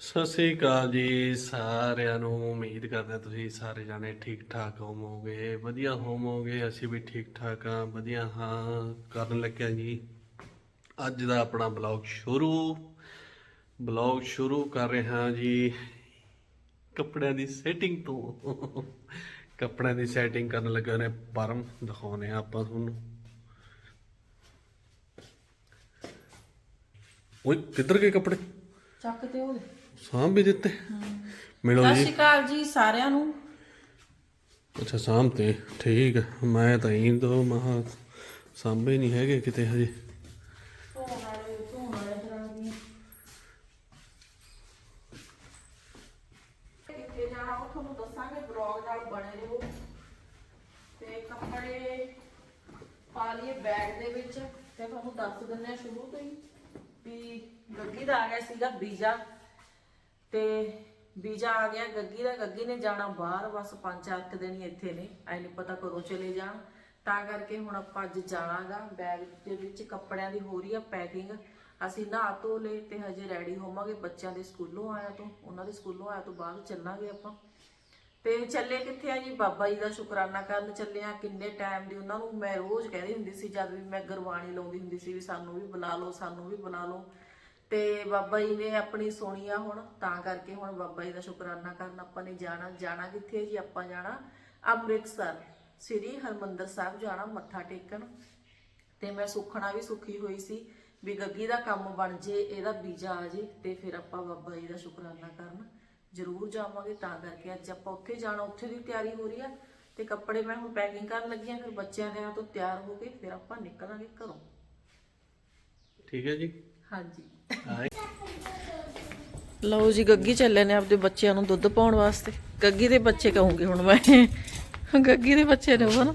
ਸਤਿ ਸ੍ਰੀ ਅਕਾਲ ਜੀ ਸਾਰਿਆਂ ਨੂੰ। ਉਮੀਦ ਕਰਦੇ ਹਾਂ ਤੁਸੀਂ ਸਾਰੇ ਜਾਣੇ ਠੀਕ ਠਾਕ ਹੋਵੋਗੇ, ਵਧੀਆ ਹੋਵੋਗੇ, ਅਸੀਂ ਵੀ ਠੀਕ ਠਾਕ ਹਾਂ, ਵਧੀਆ ਹਾਂ, ਕਰਨ ਲੱਗਿਆ ਜੀ। ਅੱਜ ਦਾ ਆਪਣਾ ਬਲੌਗ ਸ਼ੁਰੂ। ਬਲੌਗ ਸ਼ੁਰੂ ਕਰ ਰਹੇ ਹਾਂ ਜੀ ਕੱਪੜਿਆਂ ਦੀ ਸੈਟਿੰਗ ਤੋਂ। ਕੱਪੜਿਆਂ ਦੀ ਸੈਟਿੰਗ ਕਰਨ ਲੱਗੇ ਨੇ, ਪਰਮ ਦਿਖਾਉਨੇ ਆ ਆਪਾਂ ਤੁਹਾਨੂੰ। ਓਏ, ਕਿੱਧਰ ਗਏ ਕੱਪੜੇ? ਚੱਕ ਤੇ ਉਹਦੇ। ਸਾਂਭ ਵੀ ਦਿੱਤੇ। ਮਿਲੋ ਸਤਿ ਜੀ ਸ਼੍ਰੀ ਅਕਾਲ ਜੀ ਸਾਰਿਆਂ ਨੂੰ। ਅੱਛਾ ਸਾਂਭ ਤੇ। ਠੀਕ ਆ। ਮੈਂ ਤਾਂ ਹੀ ਦੋ ਮਹਾ ਸਾਂਭੇ ਨਹੀਂ ਹੈਗੇ ਕਿਤੇ ਹਜੇ। ਕਿੱਥੇ ਜਾਣਾ ਉਹ ਤੁਹਾਨੂੰ ਦੱਸਾਂਗੇ ਬਲੌਗ ਨਾਲ ਬਣੇ ਰਹੋ। ਤੇ ਕੱਪੜੇ ਪਾ ਲਈਏ ਬੈਗ ਦੇ ਵਿੱਚ। ਤੇ ਤੁਹਾਨੂੰ ਦੱਸ ਦਿੰਨੇ ਆ ਸ਼ੁਰੂ ਤੋਂ ਹੀ ਵੀ ਗੱਗੀ ਦਾ ਆ ਗਿਆ ਸੀਗਾ ਵੀਜ਼ਾ। ਤੇ ਵੀਜ਼ਾ ਆ ਗਿਆ, ਗੱਗੀ ਦਾ, ਗੱਗੀ ਨੇ ਜਾਣਾ ਬਾਹਰ, ਬਸ ਪੰਜ ਚਾਰ ਕੁ ਦਿਨ ਹੀ ਇੱਥੇ ਨੇ, ਐ ਨਹੀਂ ਪਤਾ ਕਦੋਂ ਚਲੇ ਜਾਣ। ਤਾਂ ਕਰਕੇ ਹੁਣ ਆਪਾਂ ਅੱਜ ਜਾਣਾਗਾ ਬੈਗ ਦੇ ਵਿੱਚ ਕੱਪੜਿਆਂ ਦੀ ਹੋ ਰਹੀ ਆ ਪੈਕਿੰਗ ਅਸੀਂ ਨਹਾ ਧੋ ਲਏ ਤੇ ਹਜੇ ਰੈਡੀ ਹੋਵਾਂਗੇ, ਬੱਚਿਆਂ ਦੇ ਸਕੂਲੋਂ ਆਇਆ ਤੋਂ, ਉਹਨਾਂ ਦੇ ਸਕੂਲੋਂ ਆਇਆ ਤੋਂ ਬਾਅਦ ਚੱਲਾਂਗੇ ਆਪਾਂ। ਤੇ ਚੱਲੇ ਕਿੱਥੇ ਆ ਜੀ? ਬਾਬਾ ਜੀ ਦਾ ਸ਼ੁਕਰਾਨਾ ਕਰਨ ਚੱਲੇ ਆ, ਕਿੰਨੇ ਟਾਈਮ ਦੀ ਉਹਨਾਂ ਨੂੰ ਮੈਂ ਰੋਜ਼ ਕਹਿੰਦੀ ਹੁੰਦੀ ਸੀ, ਜਦ ਵੀ ਮੈਂ ਗੁਰਬਾਣੀ ਲਾਉਂਦੀ ਹੁੰਦੀ ਸੀ ਵੀ ਸਾਨੂੰ ਵੀ ਬੁਲਾ ਲਓ, ਸਾਨੂੰ ਵੀ ਬੁਲਾ ਲਓ। ਤੇ ਬਾਬਾ ਜੀ ਨੇ ਆਪਣੀ ਸੁਣੀ ਆ ਹੁਣ, ਤਾਂ ਕਰਕੇ ਹੁਣ ਬਾਬਾ ਜੀ ਦਾ ਸ਼ੁਕਰਾਨਾ ਕਰਨ, ਆਪਾਂ ਨੇ ਜਾਣਾ ਜਾਣਾ ਕਿੱਥੇ ਜੀ? ਆਪਾਂ ਜਾਣਾ ਅੰਮ੍ਰਿਤਸਰ, ਸ੍ਰੀ ਹਰਮੰਦਰ ਸਾਹਿਬ ਜਾਣਾ ਮੱਥਾ ਟੇਕਣ। ਤੇ ਮੈਂ ਸੁਖਣਾ ਵੀ ਸੁਖੀ ਹੋਈ ਸੀ ਵੀ ਗੱਗੀ ਦਾ ਕੰਮ ਬਣ ਜੇ, ਇਹਦਾ ਵੀਜ਼ਾ ਆ ਜੇ, ਤੇ ਫਿਰ ਆਪਾਂ ਬਾਬਾ ਜੀ ਦਾ ਸ਼ੁਕਰਾਨਾ ਕਰਨ ਜ਼ਰੂਰ ਜਾਵਾਂਗੇ। ਤਾਂ ਕਰਕੇ ਅੱਜ ਆਪਾਂ ਉੱਥੇ ਜਾਣਾ, ਉੱਥੇ ਦੀ ਤਿਆਰੀ ਹੋ ਰਹੀ ਆ। ਤੇ ਕੱਪੜੇ ਮੈਂ ਹੁਣ ਪੈਕਿੰਗ ਕਰਨ ਲੱਗੀ ਆ, ਫਿਰ ਬੱਚਿਆਂ ਦੇ ਨਾਲ ਤੋਂ ਤਿਆਰ ਹੋ ਕੇ ਫਿਰ ਆਪਾਂ ਨਿਕਲਾਂਗੇ ਘਰੋਂ। ਠੀਕ ਹੈ ਜੀ। ਹਾਂਜੀ। ਲਓ ਜੀ ਗੱਗੀ ਚੱਲੇ ਨੇ ਆਪਦੇ ਬੱਚਿਆਂ ਨੂੰ ਦੁੱਧ ਪਾਉਣ ਵਾਸਤੇ। ਗੱਗੀ ਦੇ ਬੱਚੇ ਕਹੂੰਗੀ ਹੁਣ ਮੈਂ। ਗੱਗੀ ਦੇ ਬੱਚੇ ਨੇ ਉਹ ਨਾ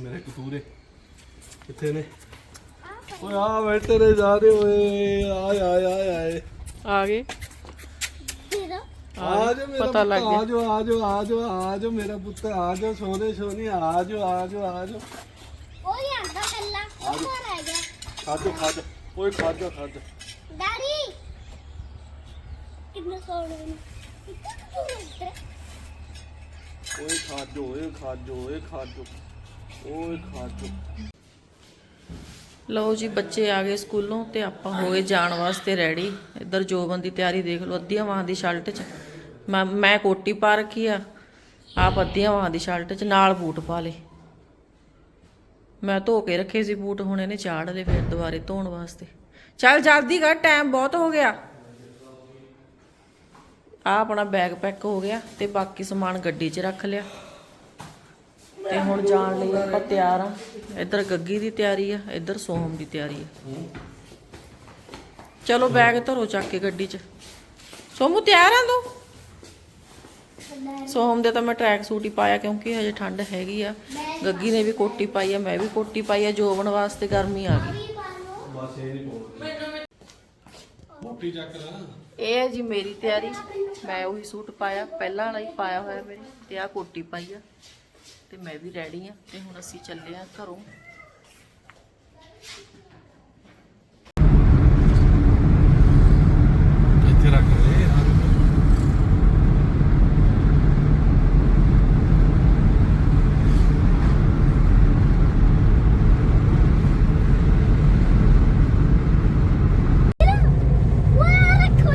ਮੇਰੇ ਕਤੂਰੇ। ਕਿੱਥੇ ਨੇ? ਓਏ ਆ ਬੈਠੇ ਨੇ ਜਾ ਰਹੇ ਓਏ। ਆਏ ਆਏ ਆਏ ਆਏ। ਆ ਗਏ। ਆ ਜਾ ਮੇਰਾ ਪਤਾ ਲੱਗ ਪੁੱਤ, ਆ ਜਾ ਆ ਜਾ ਆ ਜਾ ਆ ਜਾ ਮੇਰਾ ਪੁੱਤ। ਆ ਜਾ ਸੋਨੇ ਸੋਨੀ ਆ ਜਾ ਆ ਕੱਲਾ ਉਹ ਗਿਆ। ਓਏ ਡੈਡੀ! ਕਿੰਨਾ ਸੋਹਣਾ ਹੈ ਓਏ ਓਏ ਓਏ ਓਏ ਲਓ ਜੀ ਬੱਚੇ ਆ ਗਏ ਸਕੂਲੋਂ ਤੇ ਆਪਾਂ ਹੋ ਗਏ ਜਾਣ ਵਾਸਤੇ ਰੈਡੀ। ਇੱਧਰ ਜੋਬਨ ਦੀ ਤਿਆਰੀ ਦੇਖ ਲਓ ਅੱਧੀਆਂ ਬਾਹਾਂ ਦੀ ਸ਼ਰਟ 'ਚ। ਮੈਂ ਮੈਂ ਕੋਟੀ ਪਾ ਰੱਖੀ ਆ। ਆਪ ਅੱਧੀਆਂ ਬਾਹਾਂ ਦੀ ਸ਼ਰਟ 'ਚ ਨਾਲ ਬੂਟ ਪਾ ਲਏ। ਮੈਂ ਧੋ ਕੇ ਰੱਖੇ ਸੀ ਬੂਟ, ਹੁਣ ਇਹਨੇ ਚਾੜ ਲਏ ਫਿਰ ਦੁਬਾਰੇ ਧੋਣ ਵਾਸਤੇ। ਚੱਲ ਜਲਦੀ ਕਰ ਟਾਈਮ ਬਹੁਤ ਹੋ ਗਿਆ। ਆ ਆਪਣਾ ਬੈਗ ਪੈਕ ਹੋ ਗਿਆ ਤੇ ਬਾਕੀ ਸਮਾਨ ਗੱਡੀ 'ਚ ਰੱਖ ਲਿਆ। ਤੇ ਹੁਣ ਜਾਣ ਲਈ ਆਪਾਂ ਤਿਆਰ ਆ। ਇੱਧਰ ਗੱਗੀ ਦੀ ਤਿਆਰੀ ਆ, ਇੱਧਰ ਸੋਹਮ ਦੀ ਤਿਆਰੀ ਆ। ਚਲੋ ਬੈਗ ਧਰੋ ਚੱਕ ਕੇ ਗੱਡੀ 'ਚ। ਸੋਮੂ ਤਿਆਰ ਆ ਤੂੰ? ਸੋਹਮ ਦੇ ਤਾਂ ਮੈਂ ਟਰੈਕ ਸੂਟ ਹੀ ਪਾਇਆ ਕਿਉਂਕਿ ਹਜੇ ਠੰਡ ਹੈਗੀ ਆ। ਗੱਗੀ ਨੇ ਵੀ ਕੋਟੀ ਪਾਈ ਆ ਮੈਂ ਵੀ ਕੋਟੀ ਪਾਈ ਆ ਜੋਬਣ ਵਾਸਤੇ ਗਰਮੀ ਆ ਗਈ। ਬਸ ਇਹ ਨਹੀਂ ਪਾਉਣਾ ਮੋਟੀ ਚੱਕ ਲੈ ਇਹ ਹੈ ਜੀ ਮੇਰੀ ਤਿਆਰੀ ਮੈਂ ਉਹੀ ਸੂਟ ਪਾਇਆ ਪਹਿਲਾਂ ਵਾਲਾ ਹੀ ਪਾਇਆ ਹੋਇਆ ਮੇਰੇ ਤੇ ਆ ਕੋਟੀ ਪਾਈ ਆ ਤੇ ਮੈਂ ਵੀ ਰੈਡੀ ਆ ਤੇ ਹੁਣ ਅਸੀਂ ਚੱਲੇ ਆ ਘਰੋਂ ਇੱਥੇ ਰੱਖ ਦੇ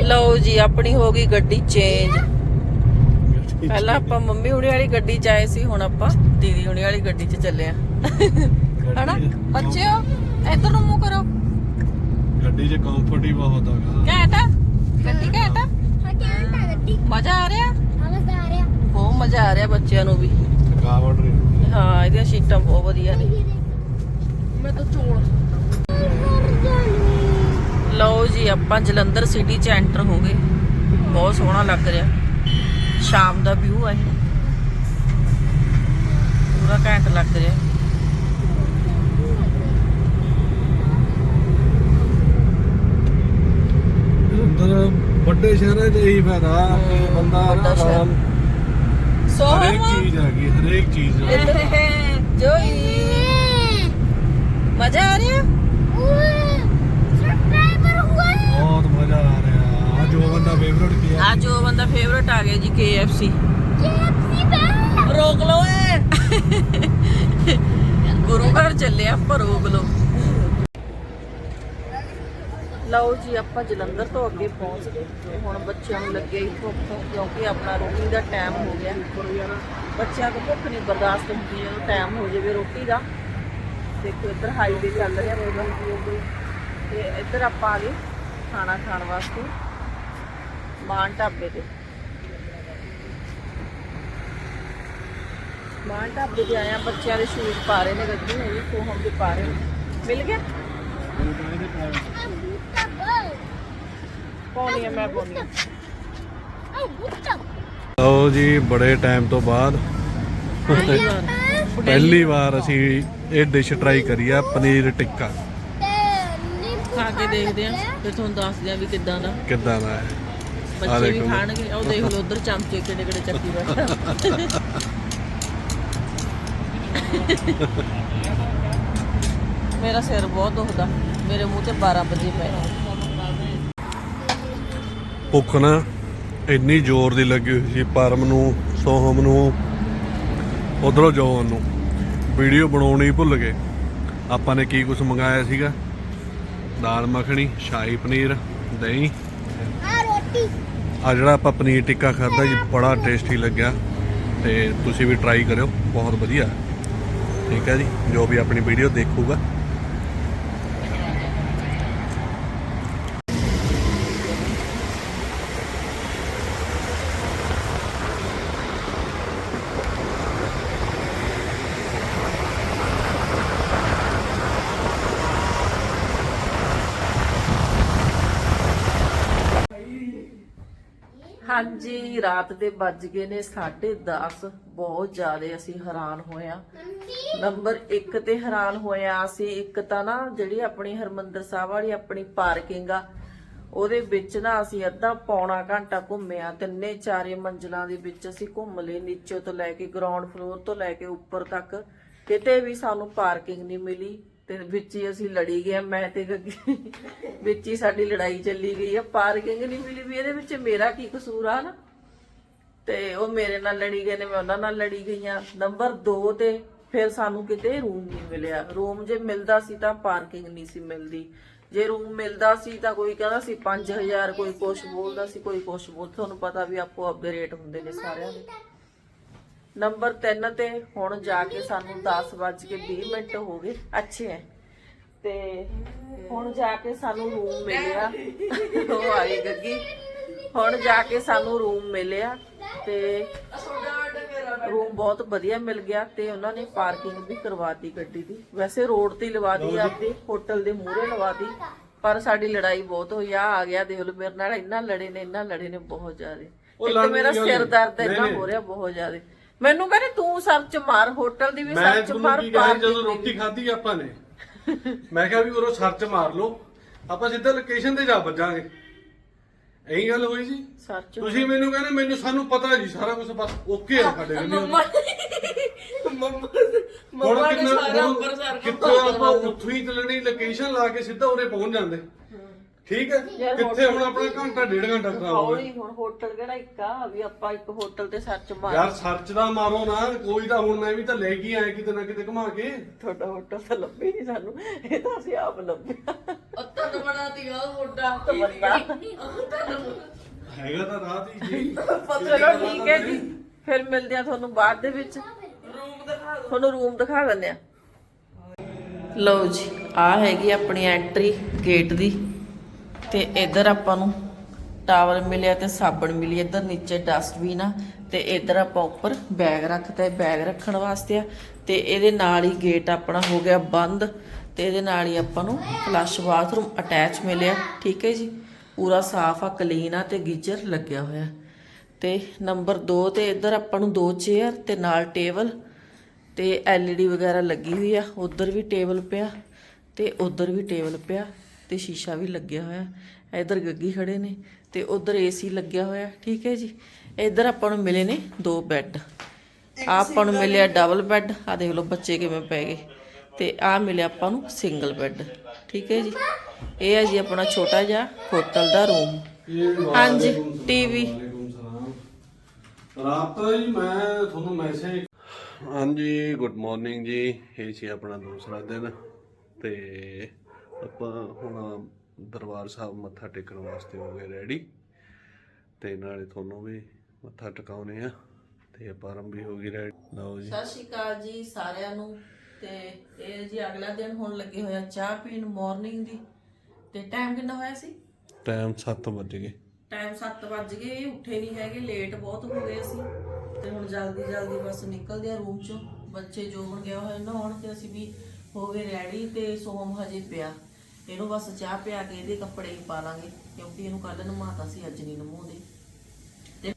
ਲਓ ਜੀ ਆਪਣੀ ਹੋ ਗਈ ਗੱਡੀ ਚੇਂਜ ਪਹਿਲਾਂ ਆਪਾਂ ਮੰਮੀ ਹੁਣੀ ਵਾਲੀ ਗੱਡੀ 'ਚ ਆਏ ਸੀ ਹੁਣ ਆਪਾਂ ਦੀਦੀ ਹੁਣੀ ਵਾਲੀ ਗੱਡੀ 'ਚ ਚੱਲੇ ਆ। ਹਨਾ? ਬੱਚਿਓ ਇੱਧਰ ਨੂੰ ਮੂੰਹ ਕਰੋ। ਗੱਡੀ 'ਚ ਕੰਫਰਟ ਹੀ ਬਹੁਤ ਹੈਗਾ ਘੈਂਟ ਆ? ਗੱਡੀ ਘੈਂਟ ਆ? ਹਾਂ ਮਜ਼ਾ ਆ ਰਿਹਾ? ਆਵਾਜ਼ ਆ ਰਿਹਾ। ਬਹੁਤ ਮਜ਼ਾ ਆ ਰਿਹਾ ਬੱਚਿਆਂ ਨੂੰ ਵੀ। ਥਕਾਵਟ ਨਹੀਂ ਹੁੰਦੀ ਹਾਂ ਇਹਦੀਆਂ ਸੀਟਾਂ ਬਹੁਤ ਵਧੀਆ ਨੇ। ਮੈਂ ਤਾਂ ਚੋਲ ਲਓ ਜੀ ਆਪਾਂ ਜਲੰਧਰ ਸਿਟੀ 'ਚ ਐਂਟਰ ਹੋ ਗਏ। ਬਹੁਤ ਸੋਹਣਾ ਲੱਗ ਰਿਹਾ। ਸ਼ਾਮ ਦਾ ਵਿਊ ਹੈ ਪੂਰਾ ਘੈਂਟ ਲੱਗ ਰਿਹਾ। ਵੱਡੇ ਸ਼ਹਿਰਾਂ 'ਚ ਇਹੀ ਫਾਇਦਾ ਕਿ ਬੰਦਾ। ਆਰਾਮ ਹਰੇਕ ਸੋਹਣਾ ਚੀਜ਼ ਹੈਗੀ ਹਰੇਕ ਚੀਜ਼ ਜੋਈ। ਮਜ਼ਾ ਆ ਰਿਹਾ? ਗਏ ਜੀ KFC KFC ਬੈ ਰੋਕ ਲਓ ਏ ਗੁਰੂ ਘਰ ਚੱਲੇ ਆਪਾਂ ਰੋਕ ਲਓ। ਲਓ ਜੀ ਆਪਾਂ ਜਲੰਧਰ ਤੋਂ ਅੱਗੇ ਪਹੁੰਚ ਗਏ ਹੁਣ ਬੱਚਿਆਂ ਨੂੰ ਲੱਗੇ ਹੀ ਭੁੱਖ ਕਿਉਂਕਿ ਆਪਣਾ ਰੋਟੀ ਦਾ ਟਾਈਮ ਹੋ ਗਿਆ। ਬੱਚਿਆਂ ਨੂੰ ਭੁੱਖ ਨਹੀਂ ਬਰਦਾਸ਼ਤ ਹੁੰਦੀ ਜਦੋਂ ਟਾਈਮ ਹੋ ਜਾਵੇ ਰੋਟੀ ਦਾ। ਦੇਖੋ ਇੱਧਰ ਹਾਈਵੇ ਚੱਲ ਰਿਹਾ ਤੇ ਇੱਧਰ ਆਪਾਂ ਆ ਗਏ ਖਾਣਾ ਖਾਣ ਵਾਸਤੇ। ਮਾਨ ਢਾਬੇ ਤੇ। ਮਾਨ ਢਾਬੇ ਤੇ ਆਇਆ ਬੱਚਿਆਂ ਦੇ ਸ਼ੂਜ਼ ਪਾ ਰਹੇ ਨੇ ਗੱਡੀ ਨੇ ਵੀ ਕੋਹਮ ਦੇ ਪਾ ਰਹੇ ਨੇ। ਮਿਲ ਗਿਆ? ਪਾਉਣੀ ਮੈਂ ਲਓ ਜੀ ਬੜੇ ਟਾਈਮ ਤੋਂ ਬਾਅਦ ਪਹਿਲੀ ਵਾਰ ਅਸੀਂ ਇਹ ਡਿਸ਼ ਟਰਾਈ ਕਰੀ ਆ ਪਨੀਰ ਟਿੱਕਾ। ਖਾ ਕੇ ਦੇਖਦੇ ਆ ਤੇ ਤੁਹਾਨੂੰ ਦੱਸਦੇ ਆ ਵੀ ਕਿੱਦਾਂ ਦਾ। ਕਿੱਦਾਂ ਦਾ ਹੈ। ਬੱਚੇ ਵੀ। ਖਾਣਗੇ ਉਹ ਦੇਖ ਲਓ ਉਧਰ ਚਮਚੇ ਕਿਹੜੇ ਕਿਹੜੇ ਚੱਕੀ ਬੈਠਾ ਮੇਰਾ ਸਿਰ ਬਹੁਤ ਦੁਖਦਾ ਮੇਰੇ ਮੂੰਹ ਤੇ 12 ਵਜੇ ਪਏ ਭੁੱਖ ਨਾ ਇੰਨੀ ਜ਼ੋਰ ਦੀ ਲੱਗੀ ਹੋਈ ਸੀ ਪਰਮ ਨੂੰ ਸੋਹਮ ਨੂੰ ਉਧਰੋਂ ਜੋਨ ਨੂੰ। ਵੀਡੀਓ ਬਣਾਉਣੀ ਭੁੱਲ ਗਏ। ਆਪਾਂ ਨੇ ਕੀ ਕੁਝ ਮੰਗਾਇਆ ਸੀਗਾ? ਦਾਲ ਮੱਖਣੀ ਸ਼ਾਹੀ ਪਨੀਰ ਦਹੀਂ। ਆ ਜਿਹੜਾ ਆਪਾਂ ਪਨੀਰ ਟਿੱਕਾ ਖਾਦਾ ਜੀ, ਬੜਾ ਟੇਸਟੀ ਲੱਗਿਆ ਤੇ ਤੁਸੀਂ ਵੀ ਟਰਾਈ ਕਰਿਓ, ਬਹੁਤ ਵਧੀਆ। ਠੀਕ ਹੈ ਜੀ, ਜੋ ਵੀ ਆਪਣੀ ਵੀਡੀਓ ਦੇਖੂਗਾ। ਹਾਂਜੀ, ਰਾਤ ਦੇ ਵੱਜ ਗਏ ਨੇ 10:30 ਬਹੁਤ ਜ਼ਿਆਦਾ ਅਸੀਂ ਹੈਰਾਨ ਹੋਇਆ ਮੰਮੀ ਨੰਬਰ 1 ਤੇ ਹੈਰਾਨ ਹੋਇਆ ਅਸੀਂ। ਇੱਕ ਤਾਂ ਨਾ ਜਿਹੜੀ ਆਪਣੀ ਹਰਮੰਦਰ ਸਾਹਿਬ ਵਾਲੀ ਆਪਣੀ ਪਾਰਕਿੰਗ ਆ, ਉਹਦੇ ਵਿੱਚ ਨਾ ਅਸੀਂ ਅੱਧਾ ਪੌਣਾ ਘੰਟਾ ਘੁੰਮਿਆ ਤਿੰਨੇ ਚਾਰੇ ਮੰਜ਼ਲਾਂ ਦੇ ਵਿੱਚ ਅਸੀਂ ਘੁੰਮ ਲਏ, ਨੀਚੇ ਤੋਂ ਲੈ ਕੇ ਗਰਾਊਂਡ ਫਲੋਰ ਤੋਂ ਲੈ ਕੇ ਉੱਪਰ ਤੱਕ। ਕਿਤੇ ਵੀ ਸਾਨੂੰ ਪਾਰਕਿੰਗ ਨਹੀਂ ਮਿਲੀ। ਤੇ ਵਿੱਚ ਹੀ ਅਸੀਂ ਲੜੀ ਗਏ ਮੈਂ ਤੇ ਗੱਗੀ। ਵਿੱਚ ਹੀ ਸਾਡੀ ਲੜਾਈ ਚੱਲੀ ਗਈ ਆ, ਪਾਰਕਿੰਗ ਨਹੀਂ ਮਿਲੀ ਵੀ ਇਹਦੇ ਵਿੱਚ ਮੇਰਾ ਕੀ ਕਸੂਰ ਆ ਨਾ। ਤੇ ਉਹ ਮੇਰੇ ਨਾਲ ਲੜੀ ਗਏ ਨੇ, ਮੈਂ ਉਹਨਾਂ ਨਾਲ ਲੜੀ ਗਈਆਂ ਨੰਬਰ 2 ਤੇ ਫਿਰ ਸਾਨੂੰ ਕਿਤੇ ਰੂਮ ਨਹੀਂ ਮਿਲਿਆ। ਰੂਮ ਜੇ ਮਿਲਦਾ ਸੀ ਤਾਂ ਪਾਰਕਿੰਗ ਨਹੀਂ ਸੀ ਮਿਲਦੀ। ਜੇ ਰੂਮ ਮਿਲਦਾ ਸੀ ਤਾਂ ਕੋਈ ਕਹਿੰਦਾ ਸੀ 5000 ਕੋਈ ਕੁਛ ਬੋਲਦਾ ਸੀ, ਕੋਈ ਕੁਛ ਬੋਲ ਤੁਹਾਨੂੰ ਪਤਾ ਵੀ ਆਪੋ ਆਪਦੇ ਰੇਟ ਹੁੰਦੇ ਨੇ ਸਾਰਿਆਂ ਦੇ। ਨੰਬਰ 3 ਤੇ ਹੁਣ ਜਾ ਕੇ ਸਾਨੂੰ 10 ਵੱਜ ਕੇ 20 ਮਿੰਟ ਹੋ ਗਏ। ਅੱਛੇ ਹੈ ਤੇ ਹੁਣ ਜਾ ਕੇ ਸਾਨੂੰ ਰੂਮ ਮਿਲਿਆ। ਉਹ ਆਈ ਗੱਗੀ। ਹੁਣ ਜਾ ਕੇ ਸਾਨੂੰ ਰੂਮ ਮਿਲਿਆ ਤੇ ਰੂਮ ਬਹੁਤ ਵਧੀਆ ਮਿਲ ਗਿਆ ਤੇ ਉਹਨਾਂ ਨੇ ਪਾਰਕਿੰਗ ਵੀ ਕਰਵਾਤੀ ਗੱਡੀ ਦੀ। ਵੈਸੇ ਰੋਡ ਤੇ ਹੀ ਲਵਾਤੀ ਆਪਦੇ ਹੋਟਲ ਦੇ ਮੂਹਰੇ ਲਵਾਤੀ ਪਰ ਸਾਡੀ ਲੜਾਈ ਬਹੁਤ ਹੋਈ। ਆ ਆ ਗਿਆ ਦੇਖ ਲਓ ਮੇਰੇ ਨਾਲ ਇੰਨਾ ਲੜੇ ਨੇ ਇੰਨਾ ਲੜੇ ਨੇ ਬਹੁਤ ਜ਼ਿਆਦਾ। ਇੱਕ ਮੇਰਾ ਸਿਰ ਦਰਦ ਇੰਨਾ ਹੋ ਰਿਹਾ ਬਹੁਤ ਜ਼ਿਆਦਾ। ਮੈਨੂੰ ਕਹਿੰਦੇ ਤੂੰ ਸਰਚ ਮਾਰ ਹੋਟਲ ਦੀ ਵੀ ਮੈਂ ਸਰਚ ਤੁਹਾਨੂੰ ਮਾਰ ਕੀ ਕਹਾਂ ਜਦੋਂ ਦੀ ਰੋਟੀ ਖਾਧੀ ਆਪਾਂ ਨੇ ਮੈਂ ਕਿਹਾ ਵੀ ਉਰੋਂ ਸਰਚ ਮਾਰ ਲਓ ਆਪਾਂ ਸਿੱਧਾ ਲੋਕੇਸ਼ਨ ਤੇ ਜਾ ਵੱਜਾਂਗੇ। ਇਹੀ ਗੱਲ ਹੋਈ ਜੀ। ਸਰਚ ਤੁਸੀਂ ਮੈਨੂੰ ਕਹਿੰਦੇ ਮੈਨੂੰ ਸਾਨੂੰ ਪਤਾ ਜੀ ਸਾਰਾ ਕੁਝ ਬਸ ਓਕੇ ਆ ਸਾਡੇ ਕੰਨੀ ਮੰਮਾ ਹੁਣ ਕਿੰਨਾ ਹੁਣ ਕਿੱਥੇ ਆਪਾਂ ਉੱਥੋਂ ਹੀ ਚੱਲਣੀ ਲੋਕੇਸ਼ਨ ਲਾ ਕੇ ਸਿੱਧਾ ਉਰੇ ਪਹੁੰਚ ਜਾਂਦੇ। ਠੀਕ ਹੈ? ਯਾਰ ਕਿੱਥੇ ਹੁਣ ਆਪਣਾ ਘੰਟਾ ਡੇਢ ਘੰਟਾ ਖਰਾਬ ਹੋ ਗਿਆ ਹੌਲੀ ਹੁਣ ਹੋਟਲ ਕਿਹੜਾ ਇੱਕ ਆ ਵੀ ਆਪਾਂ ਇੱਕ ਹੋਟਲ ਤੇ ਸਰਚ ਮਾਰ ਯਾਰ ਸਰਚ ਦਾ ਮਾਰੋ ਨਾ ਕੋਈ ਤਾਂ ਹੁਣ ਮੈਂ ਵੀ ਤਾਂ ਲੈ ਕੇ ਆਇਆ ਕਿਤੇ ਨਾ ਕਿਤੇ ਘੁਮਾ ਕੇ। ਤੁਹਾਡਾ ਹੋਟਲ ਤਾਂ ਲੱਭੇ ਨਹੀਂ ਸਾਨੂੰ ਇਹ ਤਾਂ ਅਸੀਂ ਆਪ ਲੱਭਿਆ। ਦਿਓ ਮੁੰਡਾ। ਤਾਂ ਬੰਦਾ ਹੈਗਾ ਤਾਂ ਰਾਤ ਹੀ ਜੀ। ਚਲੋ ਠੀਕ ਹੈ ਜੀ। ਫਿਰ ਮਿਲਦੇ ਆ ਤੁਹਾਨੂੰ ਬਾਅਦ ਦੇ ਵਿੱਚ। ਤੁਹਾਨੂੰ ਰੂਮ ਦਿਖਾ ਦਿੰਦੇ ਆ ਲਓ ਜੀ ਆ ਹੈਗੀ ਆਪਣੀ ਐਂਟਰੀ ਗੇਟ ਦੀ। ਤੇ ਇੱਧਰ ਆਪਾਂ ਨੂੰ ਟਾਵਲ ਮਿਲਿਆ ਤੇ ਸਾਬਣ ਮਿਲੀ, ਇੱਧਰ ਨੀਚੇ ਡਸਟਬਿਨ ਆ ਤੇ ਇੱਧਰ ਆਪਾਂ ਉੱਪਰ ਬੈਗ ਰੱਖਤਾ ਹੈ ਬੈਗ ਰੱਖਣ ਵਾਸਤੇ ਆ ਤੇ ਇਹਦੇ ਨਾਲ ਹੀ ਗੇਟ ਆਪਣਾ ਹੋ ਗਿਆ ਬੰਦ ਤੇ ਇਹਦੇ ਨਾਲ ਹੀ ਆਪਾਂ ਨੂੰ ਫਲੱਸ਼ ਬਾਥਰੂਮ ਅਟੈਚ ਮਿਲਿਆ, ਠੀਕ ਹੈ ਜੀ? ਪੂਰਾ ਸਾਫ਼ ਆ ਕਲੀਨ ਆ ਤੇ ਗੀਜ਼ਰ ਲੱਗਿਆ ਹੋਇਆ। ਤੇ ਨੰਬਰ 2 ਤੇ ਇੱਧਰ ਆਪਾਂ ਨੂੰ ਦੋ ਚੇਅਰ ਤੇ ਨਾਲ ਟੇਬਲ ਤੇ ਐਲਈਡੀ ਵਗੈਰਾ ਲੱਗੀ ਹੋਈ ਆ, ਉਧਰ ਵੀ ਟੇਬਲ ਪਿਆ ਤੇ ਉਧਰ ਵੀ ਟੇਬਲ ਪਿਆ। ਤੇ ਸ਼ੀਸ਼ਾ ਵੀ ਲੱਗਿਆ ਹੋਇਆ। ਇੱਧਰ ਗੱਗੀ ਖੜੇ ਨੇ ਤੇ ਉਧਰ ਏਸੀ ਲੱਗਿਆ ਹੋਇਆ। ਠੀਕ ਹੈ ਜੀ। ਇੱਧਰ ਆਪਾਂ ਨੂੰ ਮਿਲੇ ਨੇ ਦੋ ਬੈੱਡ। ਆਪਾਂ ਨੂੰ ਮਿਲਿਆ ਡਬਲ ਬੈੱਡ ਆ ਦੇਖ ਲਓ ਬੱਚੇ ਕਿਵੇਂ ਪੈ ਗਏ। ਤੇ ਆ ਮਿਲਿਆ ਆਪਾਂ ਨੂੰ ਸਿੰਗਲ ਬੈੱਡ ਠੀਕ ਹੈ ਜੀ। ਇਹ ਹੈ ਜੀ ਆਪਣਾ ਛੋਟਾ ਜਿਹਾ ਹੋਟਲ ਦਾ ਰੂਮ। ਹਾਂਜੀ ਟੀਵੀ ਰਾਤ ਜੀ ਮੈਂ ਤੁਹਾਨੂੰ ਮੈਸੇਜ ਹਾਂਜੀ ਗੁੱਡ ਮਾਰਨਿੰਗ ਜੀ। ਇਹ ਸੀ ਆਪਣਾ ਦੂਸਰਾ ਦਿਨ। ਤੇ ਆਪਾਂ ਹੁਣ ਦਰਬਾਰ ਸਾਹਿਬ ਮੱਥਾ ਟੇਕਣ ਵਾਸਤੇ ਹੋ ਗਏ ਰੈਡੀ ਤੇ ਨਾਲੇ ਤੁਹਾਨੂੰ ਵੀ ਮੱਥਾ ਟਿਕਾਉਨੇ ਆ ਤੇ ਪਰਮ ਵੀ ਹੋ ਗਈ ਰੈਡੀ ਲਓ ਜੀ। ਸਤਿ ਸ਼੍ਰੀ ਅਕਾਲ ਜੀ ਸਾਰਿਆਂ ਨੂੰ ਤੇ ਇਹ ਜੀ ਅਗਲਾ ਦਿਨ ਹੁਣ ਲੱਗੇ ਹੋਇਆ ਚਾਹ ਪੀਣ ਮਾਰਨਿੰਗ ਦੀ। ਤੇ ਟਾਈਮ ਕਿੰਨਾ ਹੋਇਆ ਸੀ? ਟਾਈਮ 7 ਵਜ ਗਏ। ਟਾਈਮ 7 ਵੱਜ ਗਏ ਉੱਠੇ ਨਹੀਂ ਹੈਗੇ ਲੇਟ ਬਹੁਤ ਹੋ ਗਏ ਅਸੀਂ। ਤੇ ਹੁਣ ਜਲਦੀ ਜਲਦੀ ਬਸ ਨਿਕਲਦੇ ਆ ਰੂਮ ਚੋਂ। ਬੱਚੇ ਜੋਬਨ ਗਿਆ ਹੋਇਆ ਨਹਾਉਣ ਤੇ ਅਸੀਂ ਵੀ ਹੋ ਗਏ ਰੈਡੀ ਤੇ ਸੋਮ ਹਜੇ ਪਿਆ। ਇਹਨੂੰ ਬਸ ਚਾਹ ਪਿਆ ਕੇ ਇਹਦੇ ਕੱਪੜੇ ਹੀ ਪਾ ਲਾਂਗੇ ਕਿਉਂਕਿ ਇਹਨੂੰ ਕੱਲ ਨਮਾਤਾ ਸੀ ਅੱਜ ਨਹੀਂ ਨਮਾਉਂਦੇ।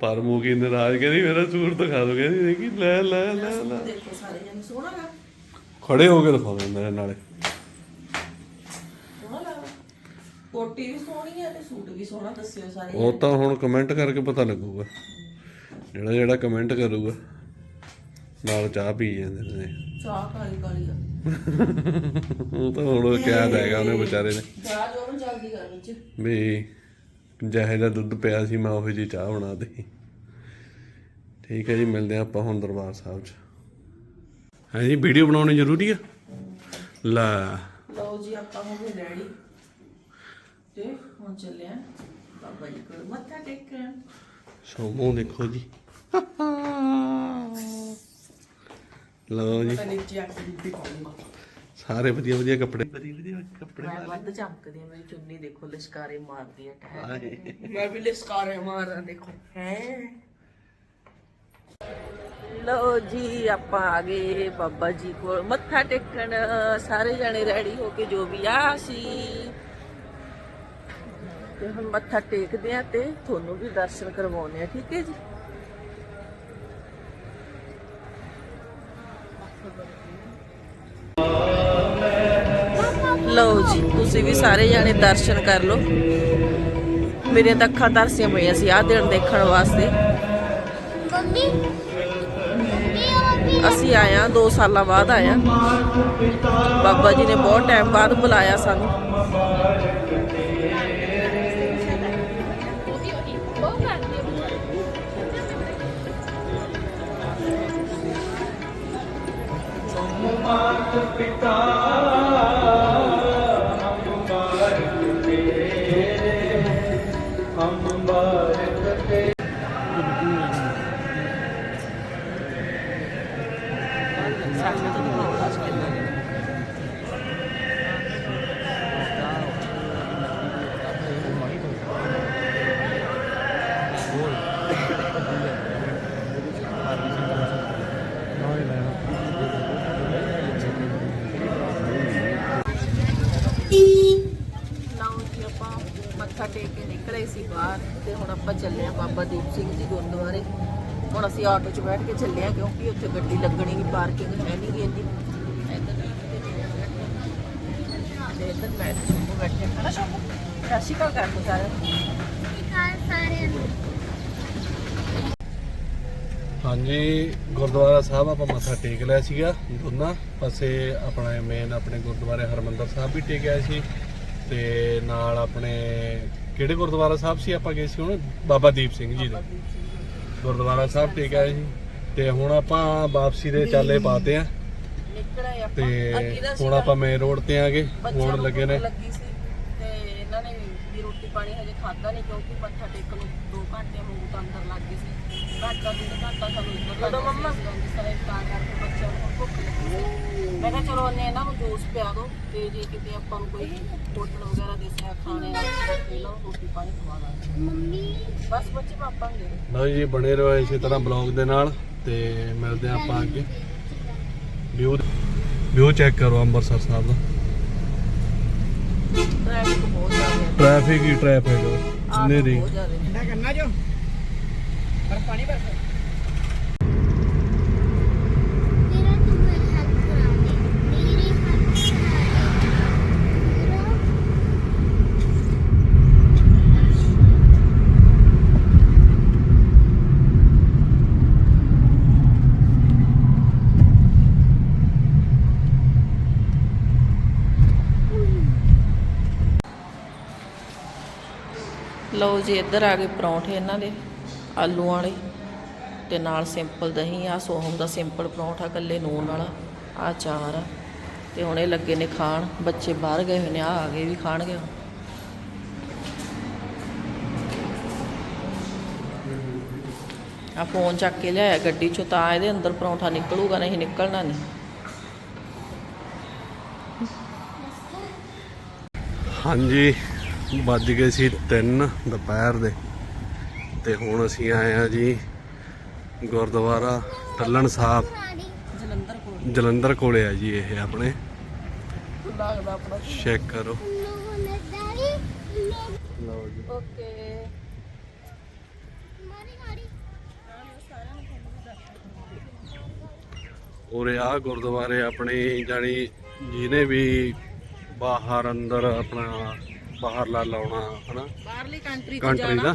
ਪਰਮ ਹੋ ਗਈ ਨਾਰਾਜ਼ ਕਹਿੰਦੀ ਮੇਰਾ ਸੂਟ ਦਿਖਾ ਦੋ ਕਹਿੰਦੀ ਦੇਖੀ ਲੈ ਲੈ ਲੈ ਲੈ। ਦੇਖੋ ਸਾਰੇ ਜਣੇ ਸੋਹਣਾ ਗਾ। ਖੜੇ ਹੋ ਕੇ ਦਿਖਾਉਂਦੇ ਮੇਰੇ ਨਾਲੇ। ਕੋਟੀ ਵੀ ਸੋਹਣੀ ਹੈ ਤੇ ਸੂਟ ਵੀ ਸੋਹਣਾ ਦੱਸਿਓ ਸਾਰੇ ਉਹ ਤਾਂ ਹੁਣ ਕਮੈਂਟ ਕਰਕੇ ਪਤਾ ਲੱਗੂਗਾ। ਜਿਹੜਾ ਜਿਹੜਾ ਕਮੈਂਟ ਕਰੂਗਾ ਨਾਲ ਚਾਹ ਪੀ ਜਾਂਦੇ ਨੇ। ਚਾਹ ਕਾਲੀ ਕਾਲੀ ਆ। ਉਹ ਤਾਂ ਹੁਣ ਕਿਆ ਦੇਗਾ ਉਹਨੇ ਵਿਚਾਰੇ ਨੇ। ਜਾ ਜੋ ਨੂੰ ਜਲਦੀ ਕਰ ਵਿੱਚ। ਵੀ ਜਿਹੇ ਦਾ ਦੁੱਧ ਪਿਆ ਸੀ ਮੈਂ ਉਹੋ ਜੀ ਚਾਹ ਬਣਾ ਦੇ। ਠੀਕ ਹੈ ਜੀ ਮਿਲਦੇ ਹਾਂ ਆਪਾਂ ਹੁਣ ਦਰਬਾਰ ਸਾਹਿਬ 'ਚ। ਹੈ ਜੀ ਵੀਡੀਓ ਬਣਾਉਣੀ ਜ਼ਰੂਰੀ ਆ? ਲੈ। ਲਓ ਜੀ ਆਪਾਂ ਹੋ ਗਏ ਰੈਡੀ ਤੇ ਹੁਣ ਚੱਲੇ ਆ ਬਾਬਾ ਜੀ ਕੋਲ ਮੱਥਾ ਟੇਕਣ। ਸੋਮੋ ਦੇਖੋ ਜੀ। ਲਓ ਜੀ। ਪਾਉਂਗਾ ਸਾਰੇ ਵਧੀਆ ਵਧੀਆ ਕੱਪੜੇ। ਵਧੀਆ ਵਧੀਆ ਕੱਪੜੇ ਮੈਂ ਵੱਧ ਚਮਕਦੀ ਆ ਮੇਰੀ ਚੁੰਨੀ ਦੇਖੋ ਲਿਸ਼ਕਾਰੇ ਮਾਰਦੀ ਆ ਠਹਿਰ ਆਏ ਮੈਂ ਵੀ ਲਿਸ਼ਕਾਰੇ ਮਾਰਾਂ ਦੇਖੋ। ਹੈ। ਲਓ ਜੀ ਆਪਾਂ ਆ ਗਏ ਬਾਬਾ ਜੀ ਕੋਲ। ਮੱਥਾ ਟੇਕਣ ਸਾਰੇ ਜਣੇ ਰੈਡੀ ਹੋ ਕੇ ਜੋ ਵੀ ਆ ਸੀ ਤੇ ਹੁਣ ਮੱਥਾ ਟੇਕਦੇ ਆ ਤੇ ਤੁਹਾਨੂੰ ਵੀ ਦਰਸ਼ਨ ਕਰਵਾਉਣੇ ਆ ਠੀਕ ਹੈ ਜੀ? ਲਓ ਜੀ ਤੁਸੀਂ ਵੀ ਸਾਰੇ ਜਾਣੇ ਦਰਸ਼ਨ ਕਰ ਲਓ। ਮੇਰੇ ਤਾਂ ਅੱਖਾਂ ਤਰਸੀਆਂ ਪਈਆਂ ਸੀ ਆਹ ਦਿਨ ਦੇਖਣ ਵਾਸਤੇ। ਅਸੀਂ ਆਇਆ 2 ਸਾਲਾਂ ਬਾਅਦ ਆਇਆ ਬਾਬਾ ਜੀ ਨੇ ਬਹੁਤ ਟਾਈਮ ਬਾਅਦ ਬੁਲਾਇਆ ਸਾਨੂੰ। ਲਓ ਆਪਾਂ ਚੱਲੇ ਆ ਬਾਬਾ ਦੀਪ ਸਿੰਘ ਜੀ ਗੁਰਦੁਆਰੇ। ਹੁਣ ਅਸੀਂ ਆਟੋ 'ਚ ਬੈਠ ਕੇ ਚੱਲੇ ਆ ਕਿਉਂਕਿ ਉੱਥੇ ਗੱਡੀ ਲੱਗਣੀ ਨਹੀਂ ਪਾਰਕਿੰਗ ਹੈ ਨਹੀਂ ਗੀ ਇੰਨੀ। ਤੇ ਇੱਧਰ ਮੈਂ ਤੇ ਸ਼ੰਭੂ ਬੈਠੇ ਹਾਂ। ਨਾ ਸ਼ੰਭੂ, ਸਤਿ ਸ਼੍ਰੀ ਅਕਾਲ ਕਰ ਦੋ ਸਾਰਿਆਂ ਨੂੰ। ਹਾਂਜੀ, ਗੁਰਦੁਆਰਾ ਸਾਹਿਬ ਆਪਾਂ ਮੱਥਾ ਟੇਕ ਲਿਆ ਸੀਗਾ ਦੋਨਾਂ ਪਾਸੇ। ਆਪਣਾ ਮੇਨ ਆਪਣੇ ਗੁਰਦੁਆਰੇ ਹਰਮੰਦਰ ਸਾਹਿਬ ਵੀ ਟੇਕਿਆ ਸੀ ਤੇ ਨਾਲ ਆਪਣੇ ਕਿਹੜੇ ਗੁਰਦੁਆਰਾ ਸਾਹਿਬ ਸੀ ਆਪਾਂ ਗਏ ਸੀ ਹੁਣ? ਬਾਬਾ ਦੀਪ ਸਿੰਘ ਜੀ ਦੇ। ਗੁਰਦੁਆਰਾ ਸਾਹਿਬ ਟੇਕਿਆ ਸੀ। ਤੇ ਹੁਣ ਆਪਾਂ ਵਾਪਸੀ ਦੇ ਚਾਲੇ ਪਾਤੇ ਆ। ਨਿਕਲੇ ਆਪਾਂ। ਤੇ ਹੁਣ। ਆਪਾਂ ਮੇਨ ਰੋਡ ਤੇ ਆ ਗਏ ਬੱਚਿਆਂ ਹੁਣ ਨੂੰ ਲੱਗੇ ਨੇ। ਲੱਗੀ ਸੀ। ਰੋਟੀ ਪਾਣੀ ਹਜੇ ਖਾਦਾ ਨਹੀਂ ਕਿਉਂਕਿ ਮੱਥਾ ਟੇਕਣ ਨੂੰ 2 ਘੰਟੇ ਵਾਂਗੂ ਤਾਂ ਅੰਦਰ ਲੱਗ ਗਏ ਸੀ। ਘੰਟਾ ਡੇਢ ਘੰਟਾ ਸਾਨੂੰ ਇੱਧਰ ਲੱਗ ਗਿਆ ਸੀ। ਇਸ ਤਰ੍ਹਾਂ ਤਾਂ ਕਰਕੇ ਬੱਚਿਆਂ ਨੂੰ ਹੁਣ ਭੁੱਖ ਲੱਗੀ ਸੀ। ਮੈਂ ਕਿਹਾ ਚਲੋ ਉਹਨੇ ਇਹਨਾਂ ਨੂੰ ਜੂਸ ਪਿਆ ਦਿਓ ਤੇ ਜੇ ਕਿਤੇ ਆਪਾਂ ਨੂੰ ਕੋਈ ਹੋਟਲ ਵਗੈਰਾ ਦਿਸਿਆ ਖਾਣੇ ਤੇ ਲਓ ਰੋਟੀ ਪਾਣੀ ਖਵਾ ਦਾਂਗੇ। ਮੰਮੀ ਬਸ ਬੱਚੇ ਪਾਪਾਂਗੇ ਲਓ ਜੀ ਬਣੇ ਰਹੋ ਇਸੇ ਤਰ੍ਹਾਂ ਬਲੌਗ ਦੇ ਨਾਲ ਤੇ ਮਿਲਦੇ ਆਪਾਂ ਅੱਗੇ। ਵਿਊ ਵਿਊ ਚੈੱਕ ਕਰੋ ਅੰਮ੍ਰਿਤਸਰ ਸਾਹਿਬ ਦਾ। ਟ੍ਰੈਫਿਕ ਬਹੁਤ ਜ਼ਿਆਦਾ ਹੈ ਟ੍ਰੈਫਿਕ ਹੀ ਟ੍ਰੈਫਿਕ ਆਹ ਨੇਰੀ ਬਹੁਤ ਜ਼ਿਆਦਾ ਹੈ ਤੇਰਾ ਲਓ ਜੀ, ਇੱਧਰ ਆ ਗਏ ਪਰੌਂਠੇ ਇਹਨਾਂ ਦੇ, ਆਲੂ ਵਾਲੇ ਤੇ ਨਾਲ ਸਿੰਪਲ ਦਹੀਂ ਆ, ਸੋਹਮ ਦਾ ਸਿੰਪਲ ਪਰੌਂਠਾ ਕੱਲੇ ਨੂਨ ਵਾਲਾ ਆ ਚਾਰ ਆ। ਤੇ ਹੁਣ ਇਹ ਲੱਗੇ ਨੇ ਖਾਣ, ਬੱਚੇ ਬਾਹਰ ਗਏ ਹੋਏ ਨੇ ਆ ਆ ਗਏ ਵੀ ਖਾਣਗੇ ਹੁਣ। ਆ ਫੋਨ ਚੱਕ ਕੇ ਲਿਆਇਆ ਗੱਡੀ ਚੋਂ, ਤਾਂ ਇਹਦੇ ਅੰਦਰ ਪਰੌਂਠਾ ਨਿਕਲੂਗਾ, ਨਹੀਂ ਨਿਕਲਣਾ ਨਹੀਂ। ਹਾਂਜੀ। ਵੱਜ ਗਏ ਸੀ 3 ਦੁਪਹਿਰ ਦੇ। ਤੇ ਹੁਣ ਅਸੀਂ ਆਏ ਆ ਜੀ ਗੁਰਦੁਆਰਾ ਟੱਲਣ ਸਾਹਿਬ। ਜਲੰਧਰ ਕੋਲ। ਜਲੰਧਰ ਕੋਲੇ ਆ ਜੀ ਇਹ ਆਪਣੇ। ਲੱਗਦਾ ਆਪਣਾ। ਚੈੱਕ ਕਰੋ। ਲਓ ਜੀ। ਓਕੇ। ਉਰੇ ਆ ਗੁਰਦੁਆਰੇ ਆਪਣੇ ਜਾਣੀ ਜਿਹਨੇ ਵੀ ਬਾਹਰ ਅੰਦਰ ਆਪਣਾ ਬਾਹਰਲਾ ਲਾਉਣਾ ਹਨਾ? ਬਾਹਰਲੀ ਕੰਟਰੀ ਚ ਕੰਟਰੀ ਜਾਣਾ। ਦਾ।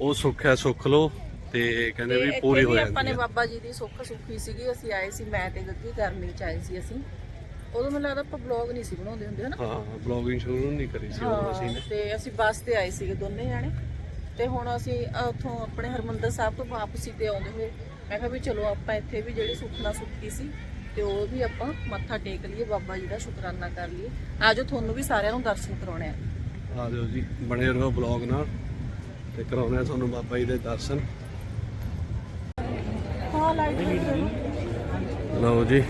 ਉਹ ਸੁੱਖ ਹੈ ਸੁੱਖ ਲੋ ਤੇ ਕਹਿੰਦੇ ਵੀ ਪੂਰੀ ਹੋ ਆਪਾਂ ਜਾਂਦੀ ਨੇ ਹੈ। ਬਾਬਾ ਜੀ ਦੀ ਸੁੱਖ ਸੁੱਖੀ ਸੀਗੀ ਅਸੀਂ ਆਏ ਸੀ ਮੈਂ ਤੇ ਗੱਗੀ ਗਰਮੀ ਚ ਆਏ ਸੀ ਅਸੀਂ। ਉਦੋਂ ਮੈਨੂੰ ਲੱਗਦਾ ਆਪਾਂ ਬਲੌਗ ਨਹੀਂ ਸੀ ਬਣਾਉਂਦੇ ਹੁੰਦੇ ਹਨਾ? ਹਾਂ ਬਲੌਗਿੰਗ ਸ਼ੁਰੂ ਨਹੀਂ ਕਰੀ ਸੀ ਉਹ ਅਸੀਂ ਨੇ। ਤੇ ਅਸੀਂ ਬੱਸ ਤੇ ਆਏ ਸੀਗੇ ਦੋਨੇ ਜਾਣੇ। ਤੇ ਹੁਣ ਅਸੀਂ ਅ, ਉੱਥੋਂ ਆਪਣੇ ਹਰਮੰਦਰ ਸਾਹਿਬ ਤੋਂ ਵਾਪਸੀ ਤੇ ਆਉਂਦੇ ਹੋਏ ਮੈਂ ਕਿਹਾ ਵੀ ਚਲੋ ਆਪਾਂ ਇੱਥੇ ਵੀ ਜਿਹੜੀ ਸੁੱਖਨਾ ਸੁੱਖੀ ਸੀ ਤੇ ਉਹ ਵੀ ਆਪਾਂ ਮੱਥਾ ਟੇਕ ਲਈਏ ਬਾਬਾ ਜੀ ਦਾ ਸ਼ੁਕਰਾਨਾ ਕਰ ਲਈਏ। ਆਜੋ ਤੁਹਾਨੂੰ ਵੀ ਸਾਰਿਆਂ ਨੂੰ ਦਰਸ਼ਨ ਕਰਾਉਣੇ ਆ। ਆ ਜਾਓ ਜੀ ਬਣੇ ਰਹੋ ਬਲੌਗ ਨਾਲ ਤੇ ਕਰਾਉਣੇ ਤੁਹਾਨੂੰ ਬਾਬਾ ਜੀ ਦੇ ਦਰਸ਼ਨ। ਲਓ ਜੀ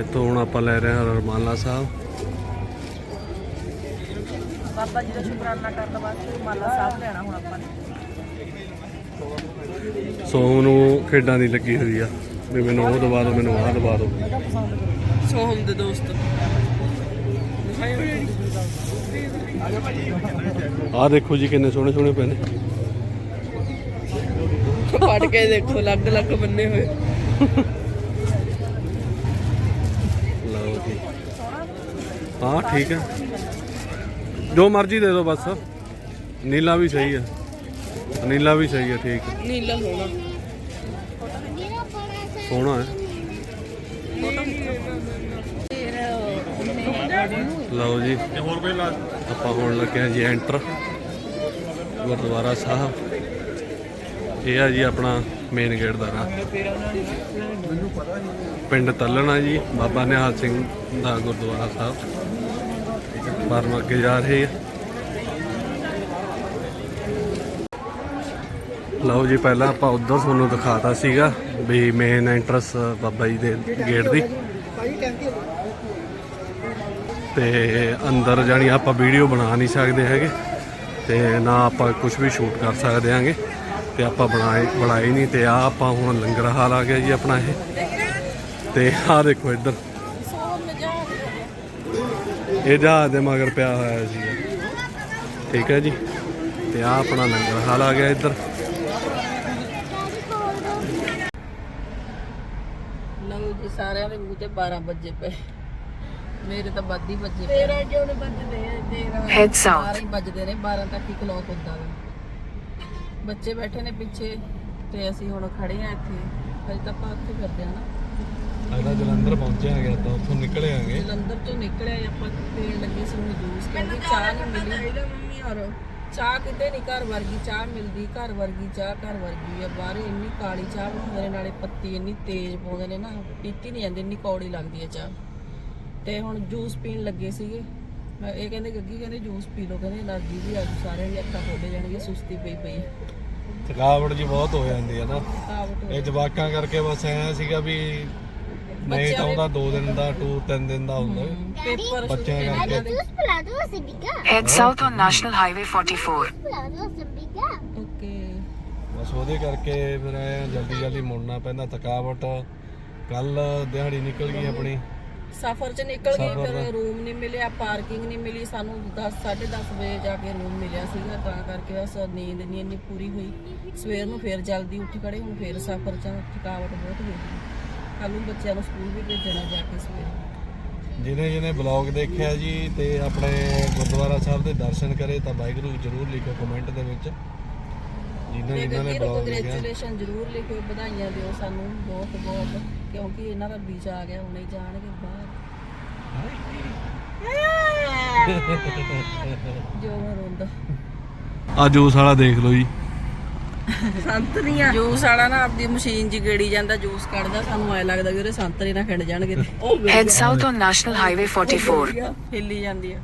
ਇੱਥੋਂ ਹੁਣ ਆਪਾਂ ਲੈ ਰਹੇ ਹਾਂ ਰਰਮਾਲਾ ਸਾਹਿਬ। ਬਾਬਾ ਜੀ ਦਾ ਸ਼ੁਕਰਾਨਾ ਕਰਨ ਵਾਸਤੇ ਮਾਲਾ ਸਾਹਿਬ ਲੈਣਾ ਹੁਣ ਆਪਾਂ ਨੇ। ਸੋਹਮ ਨੂੰ ਖੇਡਾਂ ਦੀ ਲੱਗੀ ਹੋਈ ਆ ਵੀ ਮੈਨੂੰ ਉਹ ਦਵਾ ਦਿਓ ਮੈਨੂੰ ਆਹ ਦਵਾ ਦਿਓ। ਸੋਹਮ ਦੇ ਦੋਸਤ। ਆਹ ਦੇਖੋ ਜੀ ਕਿੰਨੇ ਸੋਹਣੇ ਸੋਹਣੇ ਪਏ ਨੇ ਪੜ ਕੇ ਦੇਖੋ ਲੱਗ ਲੱਗ ਬੰਨੇ ਹੋਏ ਲਓ ਜੀ ਹਾਂ ਠੀਕ ਹੈ ਜੋ ਮਰਜ਼ੀ ਦੇ ਦਿਓ ਬਸ ਨੀਲਾ ਵੀ ਸਹੀ ਹੈ ਨੀਲਾ ਵੀ ਸਹੀ ਹੈ ਠੀਕ ਹੈ ਨੀਲਾ ਹੋਣਾ ਮੇਰਾ ਬੜਾ ਸਾ ਸੋਹਣਾ ਹੈ ਲਓ ਜੀ। ਆਪਾਂ ਹੋਣ ਲੱਗੇ ਹਾਂ ਜੀ ਐਂਟਰ ਗੁਰਦੁਆਰਾ ਸਾਹਿਬ। ਇਹ ਆ ਜੀ ਆਪਣਾ ਮੇਨ ਗੇਟ ਦਾ ਰਾਹ। ਪਿੰਡ ਤੱਲਣਾ ਜੀ, ਬਾਬਾ ਨਿਹਾਲ ਸਿੰਘ ਦਾ ਗੁਰਦੁਆਰਾ ਸਾਹਿਬ। ਬਾਹਰ ਅੱਗੇ ਜਾ ਰਹੇ ਆ ਲਓ ਜੀ, ਪਹਿਲਾਂ ਆਪਾਂ ਉਧਰ ਤੁਹਾਨੂੰ ਦਿਖਾਤਾ ਸੀਗਾ ਵੀ ਮੇਨ ਐਂਟਰਸ ਬਾਬਾ ਜੀ ਦੇ ਗੇਟ ਦੀ। ਤੇ ਅੰਦਰ ਜਾਣੀ ਆਪਾਂ ਵੀਡੀਓ ਬਣਾ ਨਹੀਂ ਸਕਦੇ ਹੈਗੇ ਤੇ ਨਾ ਆਪਾਂ ਕੁਝ ਵੀ ਸ਼ੂਟ ਕਰ ਸਕਦੇ ਹਾਂਗੇ ਤੇ ਆਪਾਂ ਬਣਾਏ ਬਣਾਏ ਨਹੀਂ ਤੇ ਆ ਆਪਾਂ ਹੁਣ ਲੰਗਰ ਹਾਲ ਆ ਗਿਆ ਜੀ ਆਪਣਾ ਇਹ। ਤੇ ਆਹ ਦੇਖੋ ਇੱਧਰ। ਇਹ ਜਹਾਜ਼ ਦੇ ਮਗਰ ਪਿਆ ਹੋਇਆ ਸੀ ਠੀਕ ਹੈ ਜੀ। ਤੇ ਆ ਆਪਣਾ ਲੰਗਰ ਹਾਲ ਆ ਗਿਆ ਇੱਧਰ। ਲਓ ਜੀ, ਸਾਰਿਆਂ ਦੇ ਮੂੰਹ ਤੇ 12 ਵਜੇ ਪਏ। ਮੇਰੇ ਤਾਂ ਵੱਧ ਹੀ ਵੱਜੇ ਪਏ ਤੇਰਾ ਕਿਉਂ ਨਹੀਂ ਵੱਜਦੇ ਤੇਰਾ ਹੈਡ ਸਾਊਥ ਹੀ ਵੱਜਦੇ ਨੇ 12 ਤੱਕ ਹੀ ਕਲੌਕ ਹੁੰਦਾ ਵਾ। ਬੱਚੇ ਬੈਠੇ ਨੇ ਪਿੱਛੇ ਤੇ ਅਸੀਂ ਹੁਣ ਖੜੇ ਆ ਇੱਥੇ। ਹਜੇ ਤਾਂ ਆਪਾਂ ਉੱਥੇ ਫਿਰਦੇ ਆ ਨਾ। ਅਗਲਾ ਜਲੰਧਰ ਪਹੁੰਚਿਆ ਗਿਆ ਤਾਂ ਉੱਥੋਂ ਨਿਕਲੇ ਆਂਗੇ। ਜਲੰਧਰ ਤੋਂ ਨਿਕਲਿਆ ਸੀ ਆਪਾਂ ਪੀਣ ਲੱਗੇ ਸੀ ਹੁਣ ਜੂਸ ਕਿਉਂਕਿ ਚਾਹ ਨਹੀਂ ਮਿਲੀ। ਮੰਮੀ ਹੋਰ। ਚਾਹ ਕਿਤੇ ਨਹੀਂ ਘਰ ਵਰਗੀ ਚਾਹ ਮਿਲਦੀ ਘਰ ਵਰਗੀ ਚਾਹ ਘਰ ਵਰਗੀ ਆ। ਬਾਹਰ ਇੰਨੀ ਕਾਲੀ ਚਾਹ ਬਣਾਉਂਦੇ ਨੇ ਨਾਲੇ ਪੱਤੀ ਇੰਨੀ ਤੇਜ਼ ਪਾਉਂਦੇ ਨੇ ਨਾ ਪੀਤੀ ਨਹੀਂ ਜਾਂਦੀ ਇੰਨੀ ਕੌੜੀ ਲੱਗਦੀ ਹੈ ਚਾਹ। ਤੇ ਹੁਣ ਜੂਸ ਪੀਣ ਲੱਗੇ ਸੀਗੇ। ਮੈਂ ਇਹ ਕਹਿੰਦੇ ਗੱਗੀ ਕਹਿੰਦੇ ਜੂਸ ਪੀ ਲਓ ਕਹਿੰਦੇ ਐਲਰਜੀ ਵੀ ਅੱਜ ਸਾਰਿਆਂ ਦੀ ਅੱਖਾਂ ਖੋਲੇ ਜਾਣਗੇ ਸੁਸਤੀ ਪਈ ਪਈ ਥਕਾਵਟ ਜੀ ਬਹੁਤ ਹੋ ਜਾਂਦੀ ਹੈ ਨਾ। ਇਹ ਜਵਾਕਾਂ ਕਰਕੇ ਬਸ ਐ ਸੀਗਾ ਵੀ ਨਹੀਂ ਤਾਂ ਉਹਦਾ 2 ਦਿਨ ਦਾ ਟੂਰ 3 ਦਿਨ ਦਾ ਹੁੰਦਾ। ਪੇਪਰ ਬੱਚਿਆਂ ਕਰਕੇ। ਜੂਸ ਪਿਲਾ ਦੋ ਸਿੰਬਿਕਾ at south on national highway 44 ਬਸ ਉਹਦੇ ਕਰਕੇ ਫਿਰ ਐ ਜਲਦੀ ਜਲਦੀ ਮੁੜਨਾ ਪੈਂਦਾ ਥਕਾਵਟ। ਕੱਲ ਦਿਹਾੜੀ ਨਿਕਲ ਗਈ ਆਪਣੀ। ਸਫ਼ਰ 'ਚ ਨਿਕਲ ਗਏ ਫਿਰ। ਰੂਮ ਨਹੀਂ ਮਿਲਿਆ ਪਾਰਕਿੰਗ ਨਹੀਂ ਮਿਲੀ ਸਾਨੂੰ 10 10:30 ਵਜੇ ਜਾ ਕੇ ਰੂਮ ਮਿਲਿਆ ਸੀਗਾ ਤਾਂ ਕਰਕੇ ਬਸ ਨੀਂਦ ਨਹੀਂ ਇੰਨੀ ਪੂਰੀ ਹੋਈ। ਸਵੇਰ ਨੂੰ ਫੇਰ ਜਲਦੀ ਉੱਠ ਖੜੇ ਹੁਣ ਫੇਰ ਸਫ਼ਰ 'ਚ ਥਕਾਵਟ ਬਹੁਤ ਹੋ ਗਈ। ਕੱਲ ਨੂੰ ਬੱਚਿਆਂ ਨੂੰ ਸਕੂਲ ਵੀ ਭੇਜਣਾ ਜਾ ਕੇ ਸਵੇਰੇ। ਜਿਹਨੇ ਜਿਹਨੇ ਬਲੌਗ ਦੇਖਿਆ ਜੀ ਤੇ ਆਪਣੇ ਗੁਰਦੁਆਰਾ ਸਾਹਿਬ ਦੇ ਦਰਸ਼ਨ ਕਰੇ ਤਾਂ ਵਾਹਿਗੁਰੂ ਜਰੂਰ ਲਿਖੋ ਕਮੈਂਟ ਦੇ ਵਿੱਚ। ਜਿਨ੍ਹਾਂ ਨੇ ਬਲੌਗ ਦੇਖਿਆ। ਕੰਗ੍ਰੈਚੁਲੇਸ਼ਨ ਜ਼ਰੂਰ ਲਿਖਿਓ ਵਧਾਈਆਂ ਦਿਓ ਸਾਨੂੰ ਬਹੁਤ ਬਹੁਤ ਕਿਉਂਕਿ ਇਹਨਾਂ ਦਾ ਵੀਜ਼ਾ ਆ ਗਿਆ ਹੁਣੇ ਜਾਣਗੇ ਬਾਹਰ। ਜੋ ਰੋਂਦਾ। ਆ ਜੂਸ ਵਾਲਾ ਦੇਖ ਲਓ ਜੀ। ਸੰਤਰੀਆਂ ਜੂਸ ਵਾਲਾ ਨਾ ਆਪਦੀ ਮਸ਼ੀਨ 'ਚ ਗੇੜੀ ਜਾਂਦਾ ਜੂਸ ਕੱਢਦਾ ਸਾਨੂੰ ਐ ਲੱਗਦਾ ਵੀ ਉਹਦੇ ਸੰਤਰੇ ਨਾ ਖਿੰਡ ਜਾਣਗੇ। Head south on National Highway 44. ਹਿੱਲੀ ਜਾਂਦੀ ਆ।